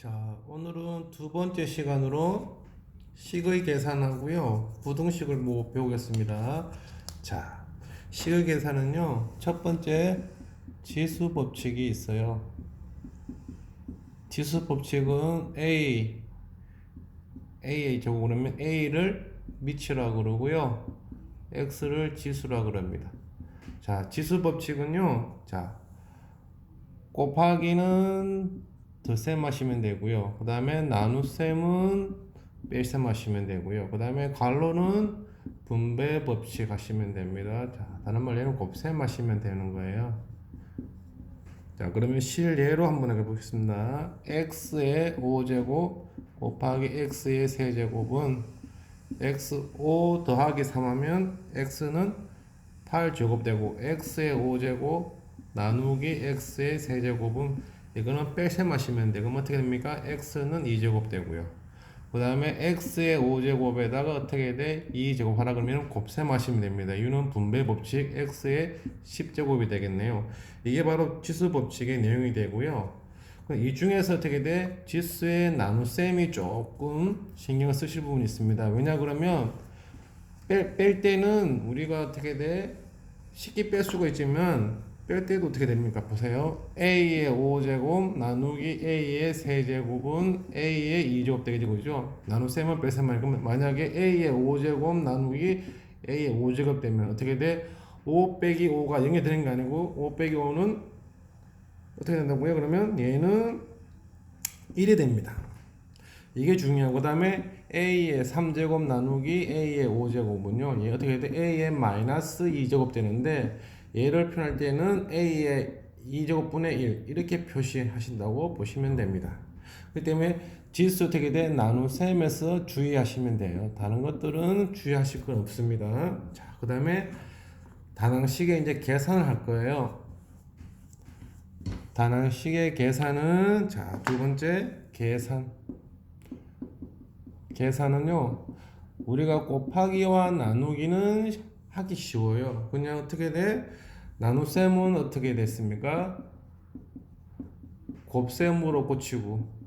자, 오늘은 두 번째 시간으로 식의 계산하고요. 부등식을 뭐 배우겠습니다. 자, 식의 계산은요. 첫 번째 지수 법칙이 있어요. 지수 법칙은 A A 제곱 그러면 A를 미치라 그러고요. X를 지수라 그럽니다. 자, 지수 법칙은요. 자, 곱하기는 덧셈 하시면 되고요. 그 다음에 나눗셈은 뺄셈 하시면 되고요. 그 다음에 괄호는 분배 법칙 하시면 됩니다. 자, 다른 말로 얘는 곱셈 하시면 되는 거예요. 자, 그러면 실예로 한번 해보겠습니다. x의 5제곱 곱하기 x의 세제곱은 x5 더하기 3하면 x는 8제곱 되고 x의 5제곱 나누기 x의 세제곱은 이거는 뺄셈 하시면 돼. 그럼 어떻게 됩니까? x는 2제곱 되고요. 그 다음에 x의 5제곱에다가 어떻게 돼? 2제곱 하라 그러면 곱셈 하시면 됩니다. 이유는 분배 법칙 x의 10제곱이 되겠네요. 이게 바로 지수 법칙의 내용이 되고요. 이 중에서 어떻게 돼? 지수의 나눗셈이 조금 신경을 쓰실 부분이 있습니다. 왜냐 그러면 뺄, 뺄 때는 우리가 어떻게 돼? 쉽게 뺄 수가 있지만 뺄 때도 어떻게 됩니까? 보세요. a의 5제곱 나누기 a의 세제곱은 a의 2제곱 되게 되고 있죠. 나눗셈은 뺄셈만 그러면 만약에 a의 5제곱 나누기 a의 5제곱 되면 어떻게 돼? 5 빼기 5가 0이 되는 게 아니고 5 빼기 5는 어떻게 된다고요? 그러면 얘는 1이 됩니다. 이게 중요하고 그 다음에 a의 3제곱 나누기 a의 5제곱은요. 얘 어떻게 돼? a의 마이너스 2제곱 되는데 얘를 표현할 때는 a의 2제곱분의 1 이렇게 표시하신다고 보시면 됩니다. 그렇기 때문에 지수 돼? 나눗셈에서 주의하시면 돼요. 다른 것들은 주의하실 건 없습니다. 자, 그 다음에 단항식에 이제 계산을 할 거예요. 단항식의 계산은 자, 두 번째 계산. 계산은요. 우리가 곱하기와 나누기는 하기 쉬워요. 그냥 어떻게 돼? 나눗셈은 어떻게 됐습니까? 곱셈으로 고치고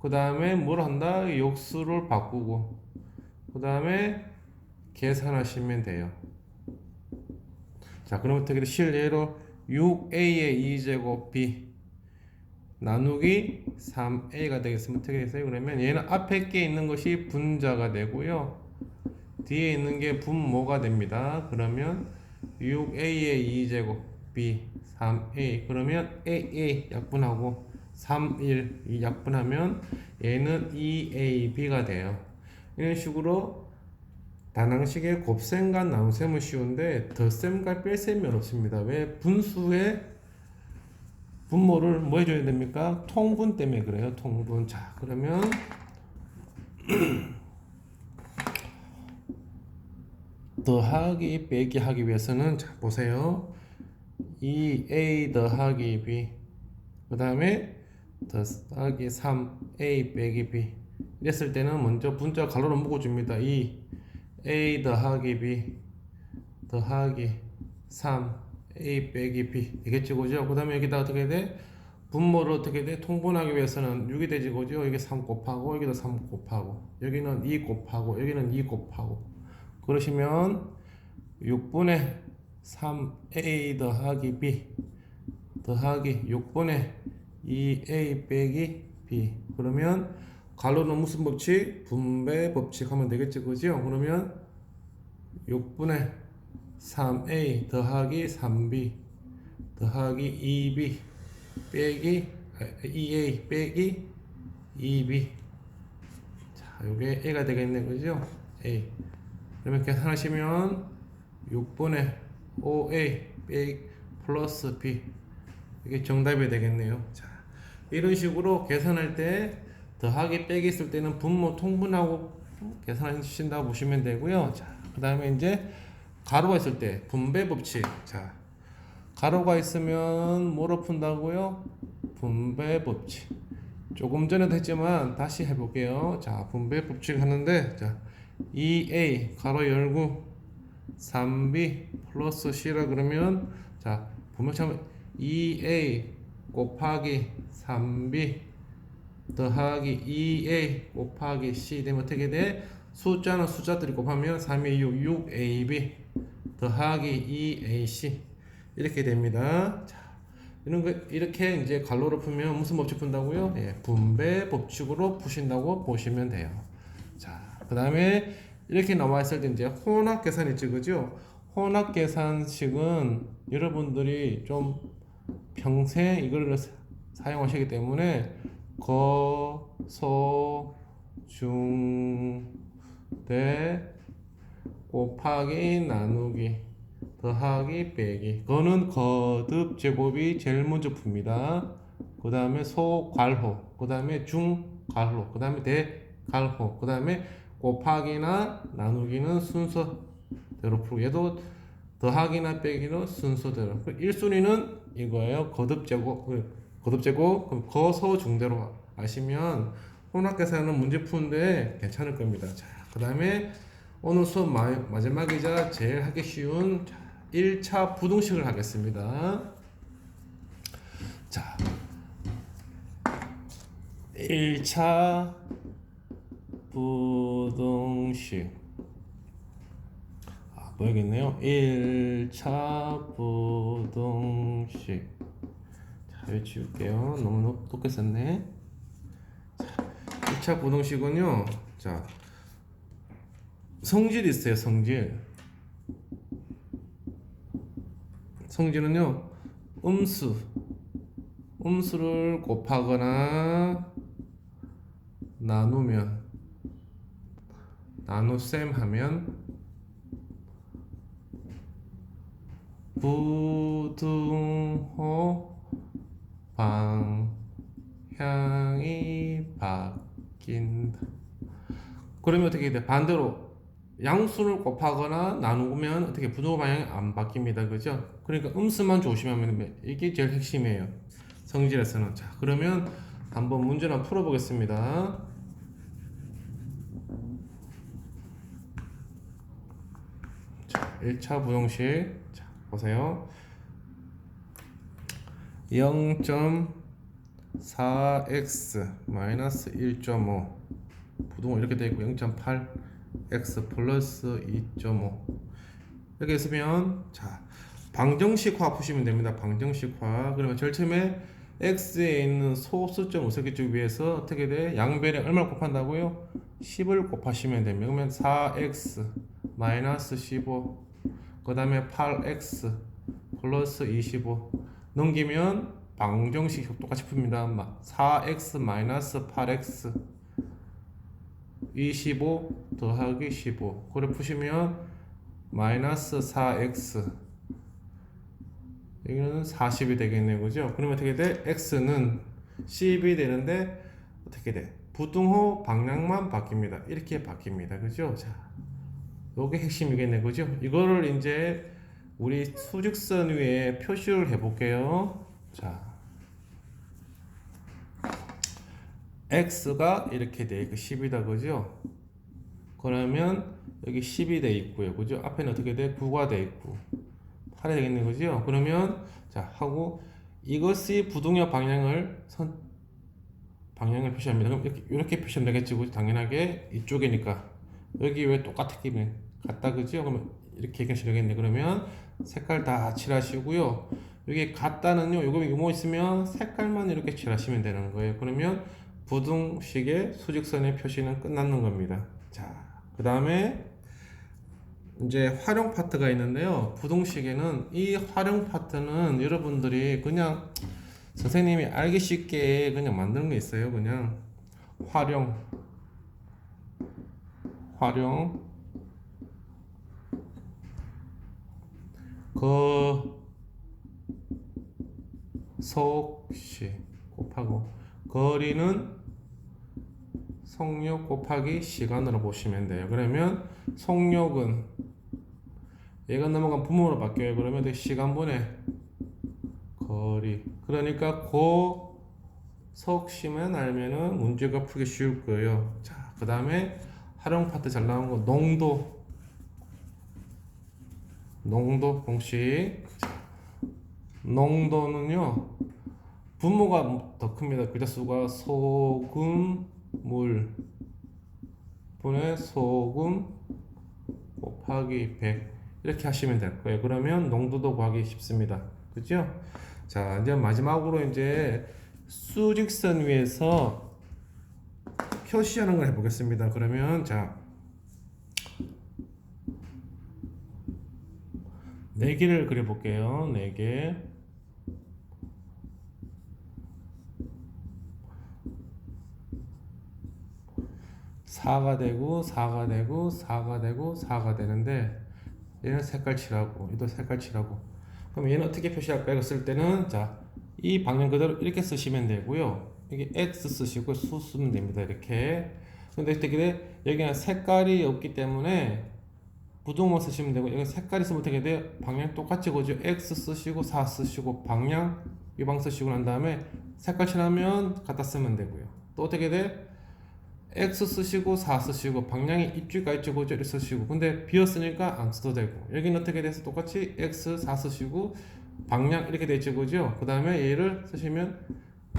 그 다음에 뭘 한다? 역수를 바꾸고 그 다음에 계산하시면 돼요. 자, 그럼 어떻게 돼? 실례로 6a의 2제곱 b 나누기 3a가 되겠으면 어떻게 되세요? 그러면 얘는 앞에 게 있는 것이 분자가 되고요. 뒤에 있는 게 분모가 됩니다. 그러면 6a의 2제곱 b 3a 그러면 aa 약분하고 3, 1 이 약분하면 얘는 2ab가 돼요. 이런 식으로 단항식의 곱셈과 나눗셈은 쉬운데 덧셈과 뺄셈이 어렵습니다. 왜 분수의 분모를 뭐 해줘야 됩니까? 통분 때문에 그래요. 통분. 자, 그러면 더하기 빼기 하기 위해서는 자 보세요. 2a 더하기 b 그 다음에 더하기 3a 빼기 b 이랬을 때는 먼저 분자 가로로 묶어줍니다. 2 a 더하기 b 더하기 3 a 빼기 b 되겠죠 그죠? 그 다음에 여기다 어떻게 돼? 분모를 어떻게 돼? 통분하기 위해서는 6이 되지 그죠? 여기 3 곱하고 여기도 3 곱하고 여기는 2 곱하고 여기는 2 곱하고 그러시면 6분의 3a 더하기 b 더하기 6분의 2a 빼기 b 그러면 가로는 무슨 법칙? 분배 법칙 하면 되겠죠 그죠? 그러면 6분의 3a 더하기 3b 더하기 2b 빼기 2a 빼기 2b 자 요게 a가 되겠네 그죠? a 그러면 계산하시면 6분의 5a 빼기 플러스 b 이게 정답이 되겠네요. 자 이런 식으로 계산할 때 더하기 빼기 있을 때는 분모 통분하고 계산해 주신다고 보시면 되고요. 자 그 다음에 이제 가로가 있을 때 분배 법칙. 자 가로가 있으면 뭐로 푼다고요? 분배 법칙. 조금 전에도 했지만 다시 해볼게요. 자 분배 법칙 하는데 자 2a 가로 열고 3b 플러스 c라 그러면 자 분모처럼 2a 곱하기 3b 더하기 2a 곱하기 c 되면 어떻게 돼? 숫자는 숫자들이 곱하면 3의 6, 6ab 더하기 2ac 이렇게 됩니다. 자, 이런 거 이렇게 이제 갈로를 풀면 무슨 법칙 푼다고요? 예, 분배 법칙으로 푸신다고 보시면 돼요. 자, 그다음에 이렇게 있을 때 이제 혼합 계산 있죠, 그죠? 혼합 계산식은 여러분들이 좀 평생 사- 사용하시기 때문에 거, 소, 중, 대 곱하기 나누기 더하기 빼기 거는 거듭 제곱이 제일 먼저 풉니다. 그 다음에 소 괄호 그 다음에 중 괄호 그 다음에 대 괄호 그 다음에 곱하기나 나누기는 순서대로 풀고 얘도 더하기나 빼기는 순서대로 1순위는 이거예요. 거듭 제곱 그 거듭 제곱 그럼 거소 중대로 아시면 혼합계산은 문제 푸는데 괜찮을 겁니다. 자, 그 다음에 오늘 수업 마, 마지막이자 제일 하기 쉬운 1차 부등식을 하겠습니다. 자, 1차 부등식. 아, 뭐야겠네요. 1차 부등식. 자, 여기 지울게요. 너무 높- 높게 썼네. 자, 1차 부등식은요. 자, 성질이 있어요, 성질. 성질은요, 음수. 음수를 곱하거나 나누면, 나눗셈 하면, 부등호 방향이 바뀐다. 그러면 어떻게 돼? 반대로 양수를 곱하거나 나누면 어떻게 부등호 방향이 안 바뀝니다. 그죠? 그러니까 음수만 조심하면 돼. 이게 제일 핵심이에요. 성질에서는. 자, 그러면 한번 문제를 한번 풀어 보겠습니다. 1차 부등식. 자, 보세요. 0.4x 마이너스 1.5 부동은 이렇게 되어 있고 0.8 x 플러스 2.5 이렇게 있으면 자 방정식화 푸시면 됩니다 방정식화 그러면 처음에 x에 있는 소수점 우석기쪽 위에서 어떻게 돼? 양변에 얼마를 곱한다고요? 10을 곱하시면 됩니다. 그러면 4x 마이너스 15 그 다음에 8x 플러스 25 넘기면 방정식 똑같이 풉니다 4x 마이너스 8x 25 더하기 15 그래 푸시면 마이너스 4x 여기는 40이 되겠네요 그죠 그러면 어떻게 돼 x는 10이 되는데 어떻게 돼 부등호 방향만 바뀝니다 이렇게 바뀝니다 그죠 자 요게 핵심이겠네 그죠 이거를 이제 우리 수직선 위에 표시를 해 볼게요 자 x가 이렇게 돼 있고 10이다 그죠? 그러면 여기 10이 돼 있고요. 그죠? 앞에는 어떻게 돼? 9가 돼 있고 8이 되겠네 그죠? 그러면 자 하고 이것이 부동력 방향을 선 방향을 표시합니다. 그럼 이렇게 이렇게 표시하면 되겠지. 그죠? 당연하게 이쪽이니까 여기 왜 똑같기면 같다 그죠? 그러면 이렇게 얘기하시겠네. 그러면 색깔 다 칠하시고요. 여기 같다는요. 요거 뭐 있으면 색깔만 이렇게 칠하시면 되는 거예요. 그러면 부등식의 수직선의 표시는 끝났는 겁니다. 자, 그 다음에 이제 활용 파트가 있는데요. 부등식에는 이 활용 파트는 여러분들이 그냥 선생님이 알기 쉽게 그냥 만드는 게 있어요. 그냥 활용, 활용, 거, 속시 곱하고 거리는 속력 곱하기 시간으로 보시면 돼요. 그러면 속력은 얘가 넘어간 부모로 바뀌어요. 그러면 그 시간분의 거리. 그러니까 고 속시만 알면은 문제가 풀기 쉬울 거예요. 자, 그 다음에 활용 파트 잘 나온 거 농도. 농도 공식. 자, 농도는요. 분모가 더 큽니다. 글자 수가 소금 물 분의 소금 곱하기 100 이렇게 하시면 될 거예요. 그러면 농도도 구하기 쉽습니다. 그죠? 자, 이제 마지막으로 이제 수직선 위에서 표시하는 걸 해보겠습니다. 그러면 자, 네 개를 그려볼게요. 네 개. 사가 되고 사가 되고 사가 되고 사가 되는데 얘는 색깔 칠하고 얘도 색깔 칠하고 그럼 얘는 어떻게 표시할까요? 쓸 때는 자 이 방향 그대로 이렇게 쓰시면 되고요 이게 X 쓰시고 수 쓰면 됩니다 이렇게 근데 어떻게 돼? 여기는 색깔이 없기 때문에 부동만 쓰시면 되고 여기 색깔 있으면 어떻게 돼요? 방향 똑같이 거죠 X 쓰시고 4 쓰시고 방향 위방 쓰시고 난 다음에 색깔 칠하면 갖다 쓰면 되고요 또 어떻게 돼? X 쓰시고 4 쓰시고 방향이 있죠 그죠 이렇게 쓰시고 근데 비었으니까 안 써도 되고 여기는 어떻게 돼서 똑같이 X 4 쓰시고 방향 이렇게 되죠 그죠 그 다음에 얘를 쓰시면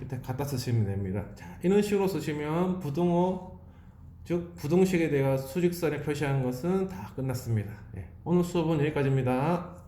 밑에 갖다 쓰시면 됩니다. 자 이런 식으로 쓰시면 부등호 즉 부등식에 대해 수직선에 표시한 것은 다 끝났습니다. 예, 오늘 수업은 여기까지입니다